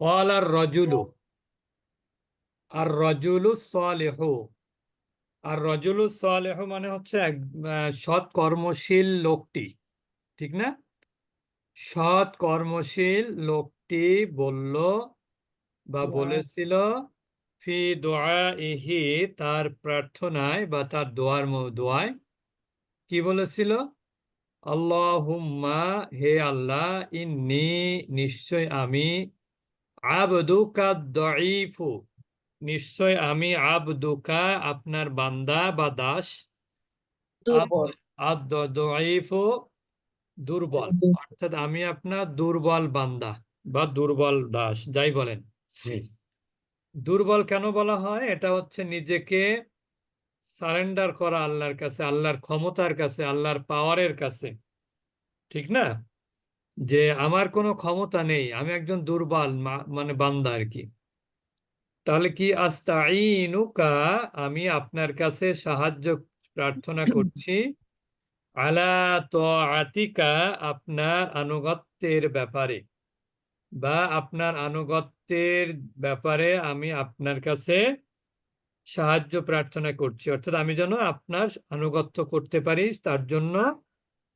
আর রজুলু আর রজুলু আর রজুলু মানে হচ্ছে এক সৎ কর্মশীল লোকটি ঠিক না? সৎ কর্মশীল লোকটি বলল বা বলেছিল ফি দোয়া ইহি তার প্রার্থনায় বা তার দোয়ার দোয়ায়। কি বলেছিল? আল্লাহুম্মা হে আল্লাহ ইন্নি নিশ্চয় আমি আবদুকা দঈফু। নিশ্চয় আমি আবদুকা আপনার বান্দা বা দাস। আদ-দঈফু দুর্বল। অর্থাৎ আমি আপনার দুর্বল বান্দা বা দুর্বল দাস যাই বলেন। দুর্বল কেন বলা হয়? এটা হচ্ছে নিজেকে সারেন্ডার করা আল্লাহর কাছে, আল্লাহর ক্ষমতার কাছে, আল্লাহর পাওয়ারের কাছে। ঠিক না? যে আমার কোনো ক্ষমতা নেই, আমি একজন দুর্বল মানে বান্দা আর কি। তাহলে কি আস্তাইনুকা আমি আপনার কাছে সাহায্য প্রার্থনা করছি। আলা তো আতিকা আপনার আনুগত্যের ব্যাপারে। বা আপনার আনুগত্যের ব্যাপারে আমি আপনার কাছে সাহায্য প্রার্থনা করছি। অর্থাৎ আমি যেন আপনার আনুগত্য করতে পারি তার জন্য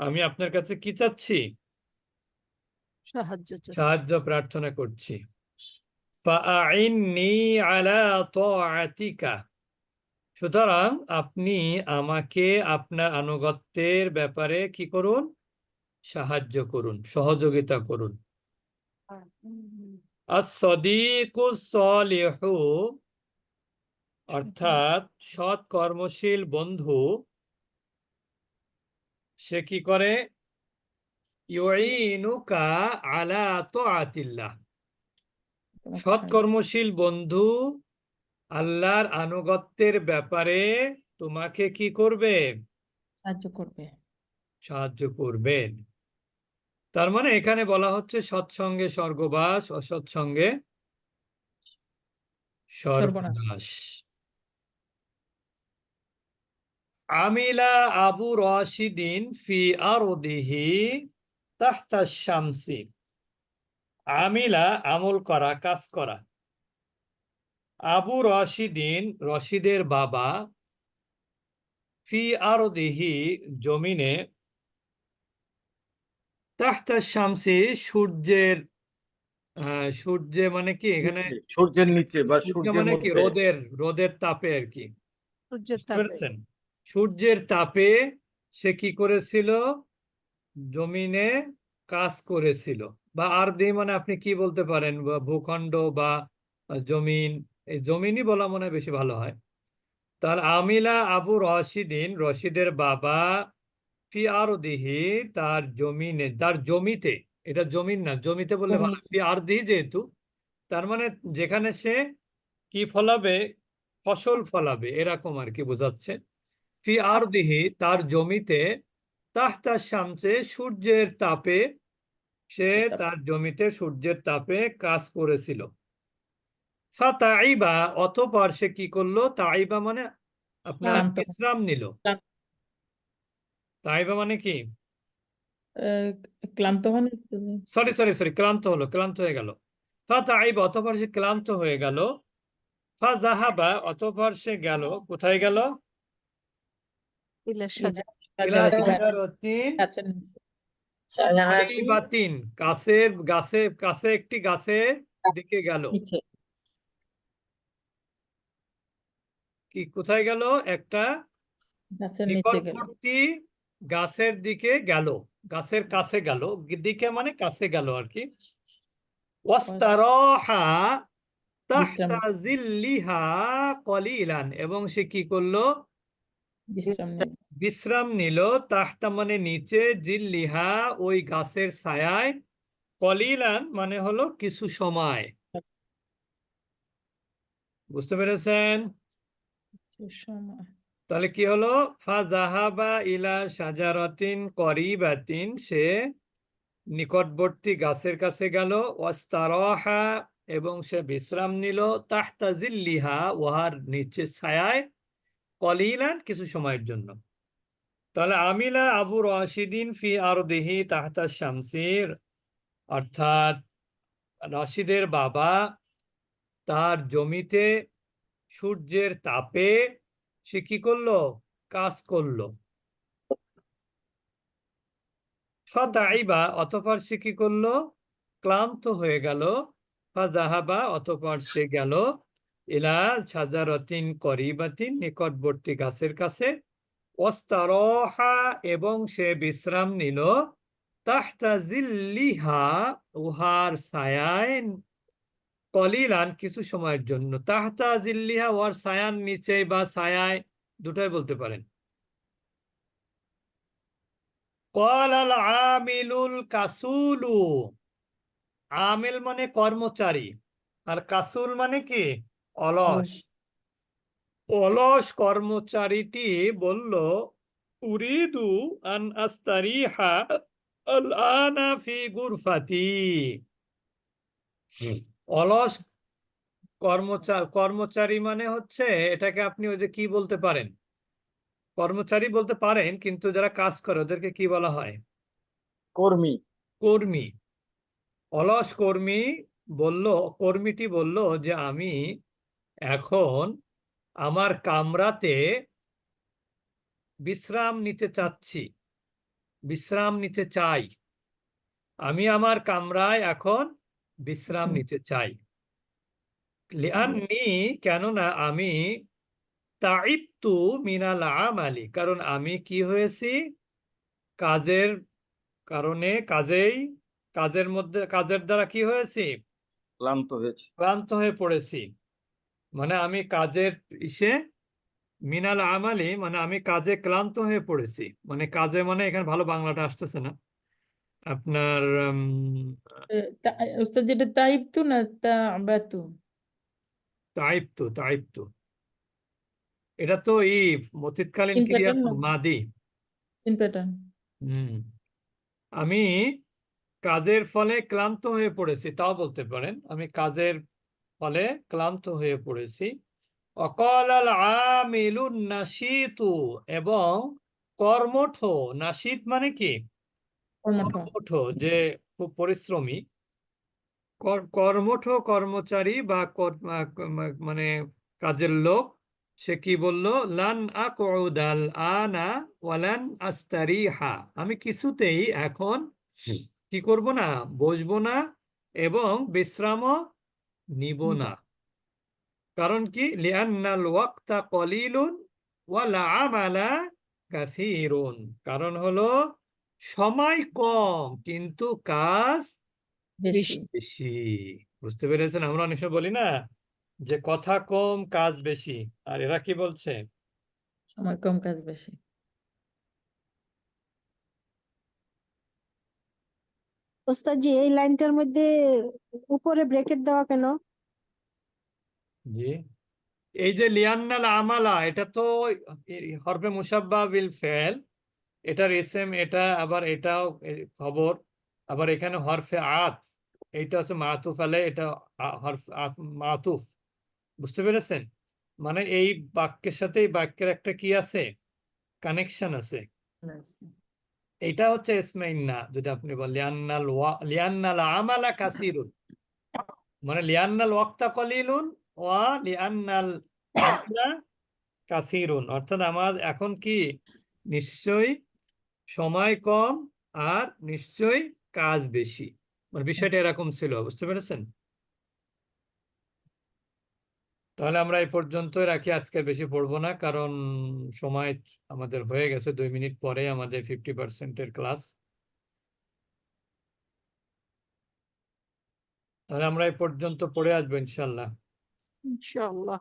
আমি আপনার কাছে কি চাচ্ছি? সাহায্য সাহায্য প্রার্থনা করছি। সুতরাং আপনি আমাকে আপনার আনুগত্যের ব্যাপারে কি করুন? সাহায্য করুন সহযোগিতা করুন। as-sadiqus salihu অর্থাৎ সৎ কর্মশীল বন্ধু সে কি করে? ইউইনুকা আলা তাআতিল্লাহ। তোমাকে সৎ কর্মশীল বন্ধু আল্লাহর আনুগত্যের ব্যাপারে তোমাকে কি করবে? সাহায্য করবে। সাহায্য করবেন তার মানে এখানে বলা হচ্ছে সৎসঙ্গে স্বর্গবাস অসৎসঙ্গে সর্বনাশ। সর্বনাশ আমিলা আবু রাশিদিন ফি আরদিহি তাহতা শামসি। আমিলা আমল করা কাজ করা। আবু রশিদিন রশিদের বাবা ফি আরদিহি জমিনে তাহতা শামসি সূর্যের আহ, সূর্যে মানে কি এখানে সূর্যের নিচে বা সূর্য মানে কি রোদের রোদের তাপে আর কি। সূর্যের তাপে। সূর্যের তাপে সে কি করেছিল? জমিনে কাজ করেছিল। বা আর আরদি মানে আপনি কি বলতে পারেন? বা ভূখণ্ড বা জমিন এই জমিনই বলা মনে হয় বেশি ভালো হয়। তার আমিলা আবু রশিদিন রশিদের বাবা ফি আর দিহি তার জমিনে তার জমিতে এটা জমিন না জমিতে বললে ভালো। ফি আরদিহি যেহেতু তার মানে যেখানে সে কি ফলাবে? ফসল ফলাবে এরকম আর কি বোঝাচ্ছে। ফি আরদিহি তার জমিতে তাহতা শামসে সূর্যের তাপে সে তার জমিতে সূর্যের তাপে কাজ করেছিল। ফাতাইবা অতঃপর সে কি করল? তাইবা মানে আপনার বিশ্রাম নিল। তাইবা মানে কি? ক্লান্ত হন সরি সরি সরি ক্লান্ত হলো ক্লান্ত হয়ে গেল। ফাতাইবা অতঃপর সে ক্লান্ত হয়ে গেল। ফাজাহাবা অতঃপর সে গেল। কোথায় গেল? গাছে কাছে একটি গাছের দিকে গেল। কি কোথায় গেল? একটা গাছের নিকটবর্তী গাছের দিকে গেল। গাছের কাছে গেল। দিকে মানে কাছে গেল আর কি। ওয়াস্তারাহা বিশ্রাম। তাহতা জিল্লিহা কলিলান। এবং সে কি করল? বিশ্রাম নিল। তাহতা মানে নিচে জিল্লিহা ওই গাছের ছায়ায়। কলিলান মানে হলো কিছু সময়। বুঝতে পেরেছেন? তাহলে কি হলো? ফাজাহাবা ইলা সাজারাতিন করিবাতিন সে নিকটবর্তী গাছের কাছে গেল। ওয়াস্তারাহা এবং সে বিশ্রাম নিল। তাহতা জিল্লিহা উহার নিচে ছায়ায়। কলিলান কিছু সময়ের জন্য। তাহলে আমিলা আবু রাশিদিন ফি আরদিহি তাহতা শামসির, অর্থাৎ রশিদের বাবা তার জমিতে সূর্যের তাপে সে কি করল? কাজ করল। ফাতাইবা অতঃপর সে কি করল? ক্লান্ত হয়ে গেল। ফাজাহাবা, অতঃপর সে গেল। এলা সাজারতিন করিবাতিন নিকটবর্তী গাছের কাছে, অস্তারহা এবং সে বিশ্রাম নিল। তাহতাজিল্লিহা উহার ছায়ায় কলিলান কিছু সময়ের জন্য। তাহতাজিল্লিহা উহার সায়ান নিচে বা সায়ায় দুটাই বলতে পারেন। কলাল আমিলুল কাসুলু। আমিল মানে কর্মচারী আর কাসুল মানে কি? অলস। অলস কর্মচারীটি বলল উরিদু আন আস্তারিহা আলআনা ফি গুরফাতি। অলস কর্মচার কর্মচারী মানে হচ্ছে এটাকে আপনি ওই যে কি বলতে পারেন? কর্মচারী বলতে পারেন কিন্তু যারা কাজ করে ওদেরকে কি বলা হয়? কর্মী। কর্মী। অলস কর্মী বলল কর্মীটি বলল যে আমি এখন আমার কামরাতে বিশ্রাম নিতে চাচ্ছি বিশ্রাম নিতে চাই। আমি আমার কামরায় এখন বিশ্রাম নিতে চাই। লিআন্নি কেননা আমি তাইবতু মিনাল আমালি কারণ আমি কি হয়েছি? কাজের কারণে কাজেই কাজের মধ্যে কাজের দ্বারা কি হয়েছি? ক্লান্ত হয়েছে। ক্লান্ত হয়ে পড়েছি। মানে আমি কাজের ইসে মিনাল আমালি মানে আমি কাজে ক্লান্ত হয়ে পড়েছি। মানে কাজে মানে এখানে ভালো বাংলাটা আসতেছে না। আপনার উম, ওস্তাদ যেটা তাইবতু না তাবাতু তাইবতু তাইবতু এটা তো ই অতীতকালীন ক্রিয়া তো মাদি। সিন প্যাটার্ন হুম। আমি কাজের ফলে ক্লান্ত হয়ে পড়েছি তাও বলতে পারেন। আমি কাজের ফলে ক্লান্ত হয়ে পড়েছি। অকল আল আমিলুন নাশিতু এবং কর্মঠ নাশিত মানে কি? কর্মঠ। যে খুব পরিশ্রমী। কর- কর্মঠ কর্মচারী বা মানে কাজের লোক সে কি বলল? লান আকউদাল আনা ওয়ালান আস্তারিহা। আমি কিছুতেই এখন কি করব না বসবো না এবং বিশ্রামও নিব। না। কারণ কি? লিআন্নাল ওয়াক্তা কলিলুন ওয়াল আমালা কাসীরুন। কারণ হলো সময় কম কিন্তু কাজ বেশি বেশি। বুঝতে পেরেছেন? আমরা অনেক সময় বলি না যে কথা কম কাজ বেশি। আর এরা কি বলছে? সময় কম কাজ বেশি। ওস্তাদজি এই লাইনটার মধ্যে উপরে ব্রেকেট দেওয়া কেন? জি। এই যে লিয়ান্নাল আমালা এটা তো হরফে মুসাব্বা বিল ফেল। এটার এসএম এটা আবার এটাও খবর। আবার এখানে হরফে আত এইটা হচ্ছে মাতুফ আলে এটা হরফ আত- মাতুফ। বুঝতে পেরেছেন? মানে এই বাক্যের সাথে এই বাক্যের একটা কি আছে? কানেকশন আছে। এইটা হচ্ছে ইসমাইন না, যদি আপনি বলেন, লিয়ান্নাল লিয়ান্নাল আমালা কাসিরুন। মানে লিয়ান্নাল ওয়াক্তা কলিলুন ওয়া লিয়ান্নাল কাসিরুন। অর্থাৎ আমার এখন কি? নিশ্চয়ই সময় কম আর নিশ্চয়ই কাজ বেশি। মানে বিষয়টা এরকম ছিল, বুঝতে পেরেছেন? তাহলে আমরা এই পর্যন্তই রাখি আজকের বেশি পড়ব না কারণ সময় আমাদের হয়ে গেছে দুই মিনিট পরে আমাদের ফিফটি পার্সেন্টের ক্লাস তাহলে আমরা এই পর্যন্ত পড়ে আসব ইনশাল্লাহ। ইনশাআল্লাহ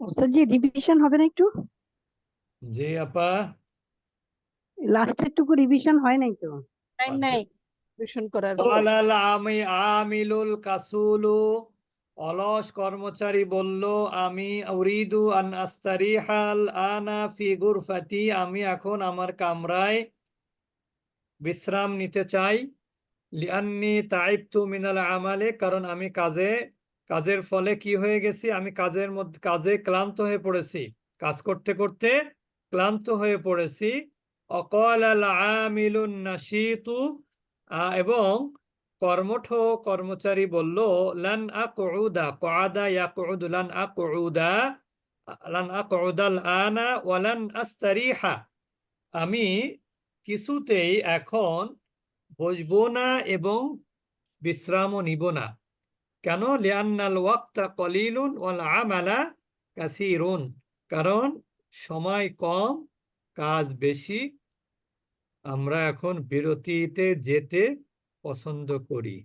ওস্তাদজি রিভিশন হবে না একটু? জি আপা। লাস্টের টুকু রিভিশন হয় নাই তো? টাইম নাই। রিভিশন করার আমি আমিলুল কাসুলু। অলস কর্মচারী বলল, আমি উরিদু আন আস্তারিহাল আনা ফি গুরফাতি, আমি এখন আমার কামরায় বিশ্রাম নিতে চাই। লিআন্নি তাইবতু মিনাল আমালে, কারণ আমি কাজে, কাজের ফলে কি হয়ে গেছি? আমি কাজের মধ্যে, কাজে ক্লান্ত হয়ে পড়েছি। কাজ করতে করতে ক্লান্ত হয়ে পড়েছি। অকল আল আমিলুন নাশিতু এবং কর্মঠ কর্মচারী বলল, লান আকুদা কআদা ইয়াকুদু লান আকুদা লান আকুদাল আনা ওয়ালান আস্তারিহা। আমি কিছুতেই এখন বসবো না এবং বিশ্রামও নিব না। কেন? লিয়ান্নাল ওয়াক্তা কলিলুন ওয়াল আমালা কাসিরুন। কারণ সময় কম, কাজ বেশি। আমরা এখন বিরতিতে যেতে পছন্দ করি